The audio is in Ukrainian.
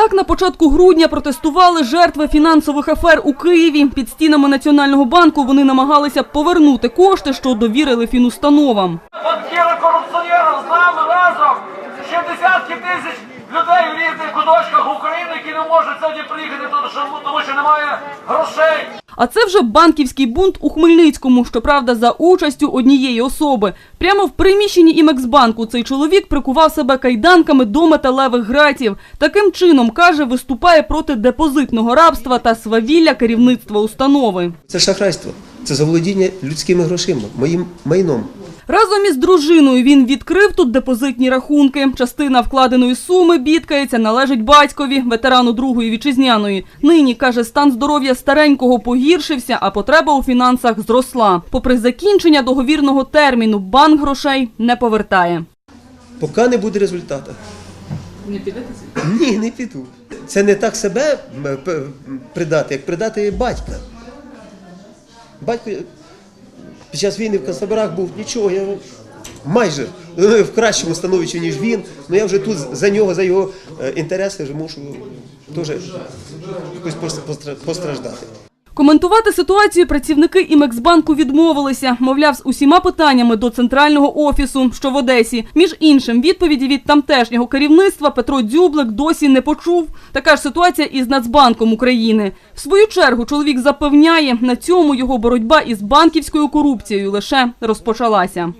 Так на початку грудня протестували жертви фінансових афер у Києві. Під стінами Національного банку вони намагалися повернути кошти, що довірили фінустановам. банкіри корупціонери з нами разом ще десятки тисяч людей в різних куточках України, які не можуть сьогодні приїхати, тому що, немає грошей. А це вже банківський бунт у Хмельницькому, щоправда, за участю однієї особи. Прямо в приміщенні Імексбанку цей чоловік прикував себе кайданками до металевих гратів. Таким чином, каже, виступає проти депозитного рабства та свавілля керівництва установи. Це шахрайство, це заволодіння людськими грошима, моїм майном. Разом із дружиною він відкрив тут депозитні рахунки. Частина вкладеної суми бідкається, належить батькові, ветерану другої вітчизняної. Нині каже, стан здоров'я старенького погіршився, а потреба у фінансах зросла. Попри закінчення договірного терміну, банк грошей не повертає. Поки не буде результату. Не підете? Ні, не піду. Це не так себе м, придати, як придати батька. Батько під час війни в концтаборах був нічого, я майже е, в кращому становищі, ніж він. Ну я вже тут за нього, за його е, інтереси вже мушу теж якось постраждати. Коментувати ситуацію працівники Імексбанку відмовилися. Мовляв, з усіма питаннями до центрального офісу, що в Одесі. Між іншим, відповіді від тамтешнього керівництва Петро Дзюблик досі не почув. Така ж ситуація і з Нацбанком України. В свою чергу чоловік запевняє, на цьому його боротьба із банківською корупцією лише розпочалася.